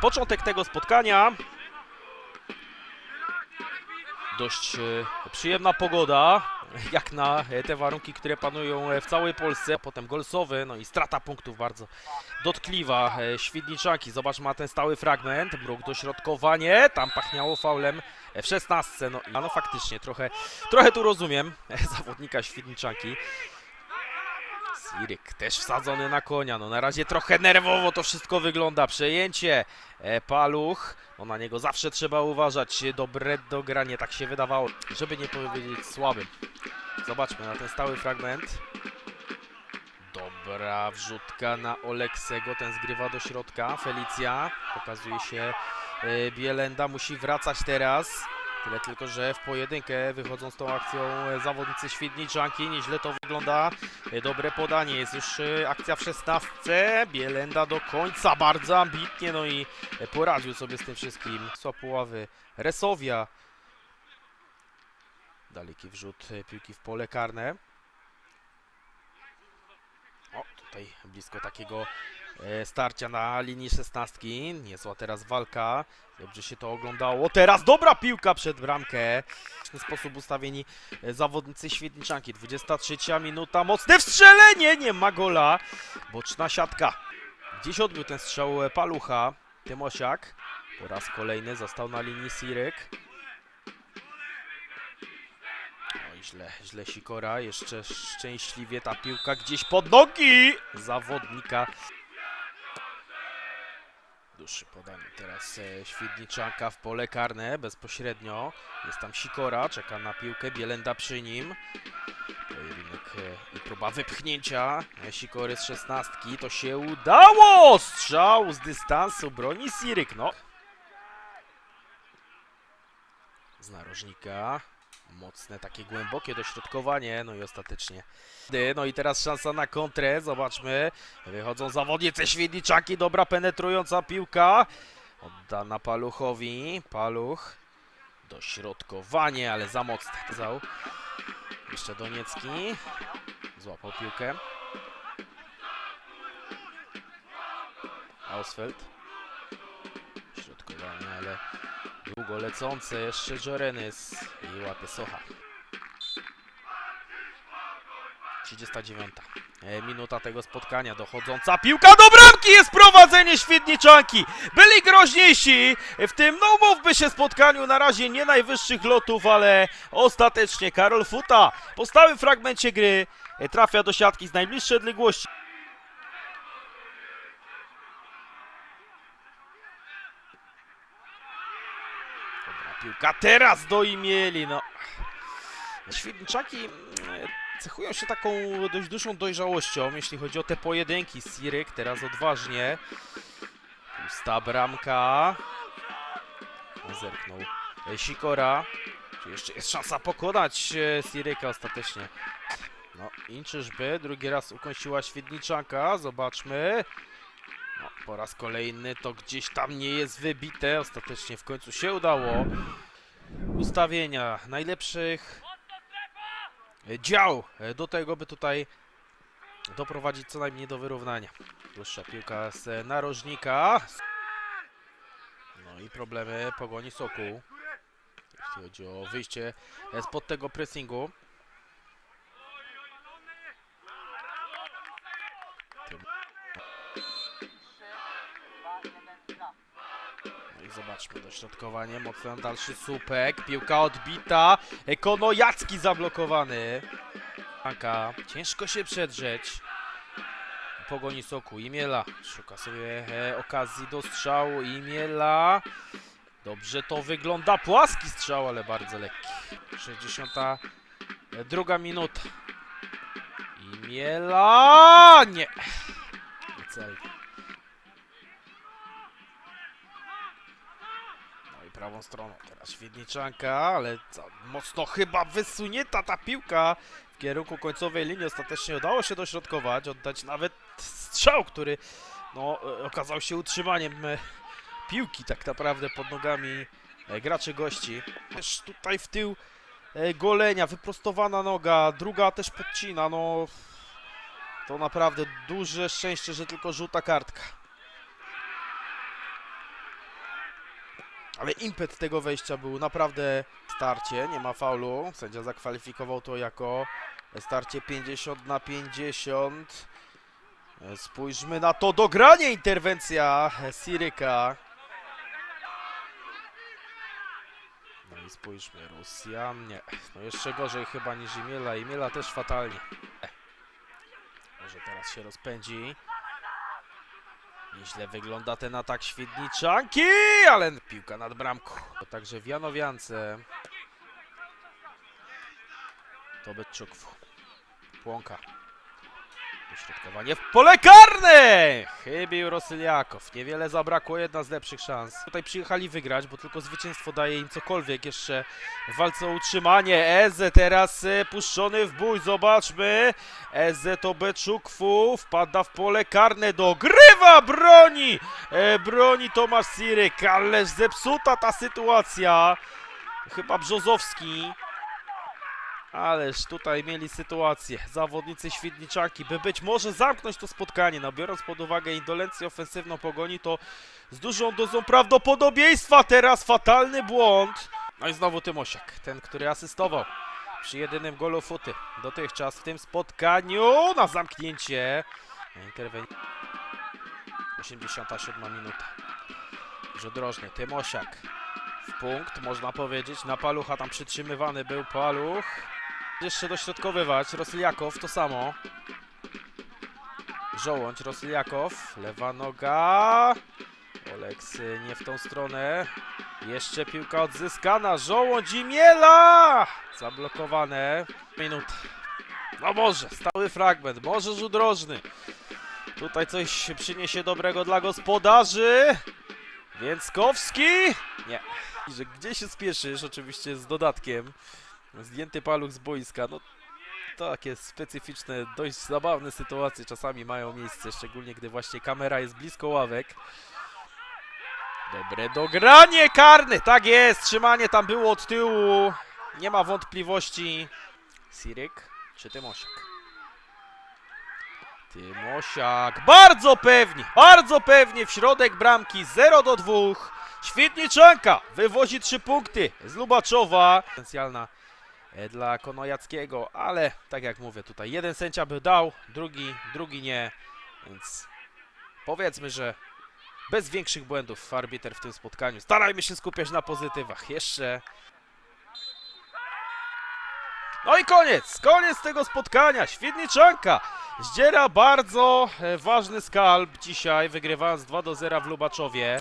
Początek tego spotkania. Dość e, przyjemna pogoda, jak na e, te warunki, które panują e, w całej Polsce. Potem golsowy, no i strata punktów bardzo dotkliwa. Świdniczaki, zobaczmy na ten stały fragment. Mruk dośrodkowanie, tam pachniało faulem w 16. No, no faktycznie, trochę, trochę tu rozumiem zawodnika Świdniczaki. Siryk też wsadzony na konia. No na razie trochę nerwowo to wszystko wygląda. Przejęcie. E, Paluch. No na niego zawsze trzeba uważać. Dobre dogranie, tak się wydawało. Żeby nie powiedzieć słabym. Zobaczmy na ten stały fragment. Dobra wrzutka na Oleksego. Ten zgrywa do środka. Felicja. Pokazuje się e, Bielenda. Musi wracać teraz. Tyle tylko, że w pojedynkę wychodzą z tą akcją zawodnicy Świdniczanki. Nieźle to wygląda. Dobre podanie. Jest już e, akcja w 16. Bielenda do końca. Bardzo ambitnie. No i poradził sobie z tym wszystkim. Słapuławy Resowia. Daleki wrzut e, piłki w pole karne. O, tutaj blisko takiego starcia na linii szesnastki. Niezła teraz walka. Dobrze się to oglądało. Teraz dobra piłka przed bramkę. W ten sposób ustawieni e, zawodnicy Świetniczanki. 23 minuta. Mocne wstrzelenie! Nie ma gola. Boczna siatka. Gdzieś odbił ten strzał e, Palucha. Tymosiak. Po raz kolejny został na linii Siryk. Oj, źle, źle Sikora. Jeszcze szczęśliwie ta piłka gdzieś pod nogi zawodnika. Dłuższe podanie teraz e, Świdniczanka w pole karne bezpośrednio. Jest tam Sikora, czeka na piłkę, Bielenda przy nim. Pojedynek e, i próba wypchnięcia e, Sikory z szesnastki. To się udało! Strzał z dystansu broni Siryk, no. Z narożnika. Mocne, takie głębokie dośrodkowanie, no i ostatecznie. No i teraz szansa na kontrę, zobaczmy. Wychodzą zawodnicy Świdniczaki, dobra penetrująca piłka. Oddana Paluchowi. Paluch. Dośrodkowanie, ale za mocne. Zał. Jeszcze Doniecki. Złapał piłkę. Ausfeld. Środkowanie, ale długo lecące. Jeszcze Jorenys i łapie Socha. 39. E, Minuta tego spotkania, dochodząca piłka do bramki, jest prowadzenie Świdniczanki. Byli groźniejsi w tym, no mówmy się, spotkaniu, na razie nie najwyższych lotów, ale ostatecznie Karol Futa po stałym fragmencie gry e, trafia do siatki z najbliższej odległości. Dobra piłka, teraz do Imieli, no. Świdniczaki mm, cechują się taką dość dużą dojrzałością, jeśli chodzi o te pojedynki. Siryk teraz odważnie. Pusta bramka. Zerknął e, Sikora. Czy jeszcze jest szansa pokonać e, Siryka ostatecznie? No i drugi raz ukończyła Świdniczanka. Zobaczmy. Po raz kolejny to gdzieś tam nie jest wybite. Ostatecznie w końcu się udało. Ustawienia najlepszych dział do tego, by tutaj doprowadzić co najmniej do wyrównania. Dłuższa piłka z narożnika. No i problemy pogoni Sokół. Jeśli chodzi o wyjście spod tego pressingu. No i zobaczmy dośrodkowanie, mocno dalszy słupek, piłka odbita, e, Konojacki zablokowany. Anka, ciężko się przedrzeć. Pogoni Soku, Imiela szuka sobie e, okazji do strzału, Imiela. Dobrze to wygląda, płaski strzał, ale bardzo lekki. 62 minuta. Imiela. Nie celnie. No i prawą stroną teraz Świdniczanka, ale mocno chyba wysunięta ta piłka w kierunku końcowej linii. Ostatecznie udało się dośrodkować, oddać nawet strzał, który no, e, okazał się utrzymaniem e, piłki tak naprawdę pod nogami e, graczy gości. Też tutaj w tył golenia, wyprostowana noga, druga też podcina, no to naprawdę duże szczęście, że tylko żółta kartka. Ale impet tego wejścia był naprawdę starcie, nie ma faulu. Sędzia zakwalifikował to jako starcie 50 na 50. E, Spójrzmy na to dogranie interwencja Siryka. No i spójrzmy, Rosjan, nie. No jeszcze gorzej chyba niż Imiela. Imiela też fatalnie. Może teraz się rozpędzi. Nieźle wygląda ten atak Świdniczanki, ale piłka nad bramką. Także w Janowiance to. Płonka. Dośrodkowanie w pole karne! Chybił Rosyliakow. Niewiele zabrakło, jedna z lepszych szans. Tutaj przyjechali wygrać, bo tylko zwycięstwo daje im cokolwiek jeszcze w walce o utrzymanie. Eze teraz e, puszczony w bój, zobaczmy. Eze to Beczukwu, wpada w pole karne, dogrywa, broni! E, broni Tomasz Siryk, ależ zepsuta ta sytuacja. Chyba Brzozowski. Ależ tutaj mieli sytuację. Zawodnicy Świdniczaki, by być może zamknąć to spotkanie. No biorąc pod uwagę indolencję ofensywną pogoni, to z dużą dozą prawdopodobieństwa teraz fatalny błąd. No i znowu Tymosiak, ten, który asystował przy jedynym golu futy dotychczas w tym spotkaniu na zamknięcie. Interwencja. 87 minuta. Żodrożny, Tymosiak w punkt, można powiedzieć. Na palucha tam przytrzymywany był paluch. Jeszcze dośrodkowywać. Rosliakow to samo. Żołądź, Rosliakow. Lewa noga. Oleksy nie w tą stronę. Jeszcze piłka odzyskana. Żołądź i Miela! Zablokowane. Minut. No może, stały fragment. Może rzut rożny. Tutaj coś przyniesie dobrego dla gospodarzy. Więckowski? Nie. Że gdzie się spieszysz, oczywiście z dodatkiem. Zdjęty paluch z boiska, no takie specyficzne, dość zabawne sytuacje czasami mają miejsce, szczególnie gdy właśnie kamera jest blisko ławek. Dobre dogranie karny, tak jest, trzymanie tam było od tyłu, nie ma wątpliwości. Siryk czy Tymosiak? Tymosiak, bardzo pewnie, bardzo pewnie w środek bramki, 0 do 2. Świetniczanka wywozi 3 punkty z Lubaczowa. Potencjalna dla Konojackiego, ale tak jak mówię tutaj, jeden sędzia by dał, drugi, drugi nie, więc powiedzmy, że bez większych błędów arbiter w tym spotkaniu. Starajmy się skupiać na pozytywach. Jeszcze no i koniec, koniec tego spotkania. Świetniczanka zdziera bardzo e, ważny skalp dzisiaj, wygrywając 2 do 0 w Lubaczowie.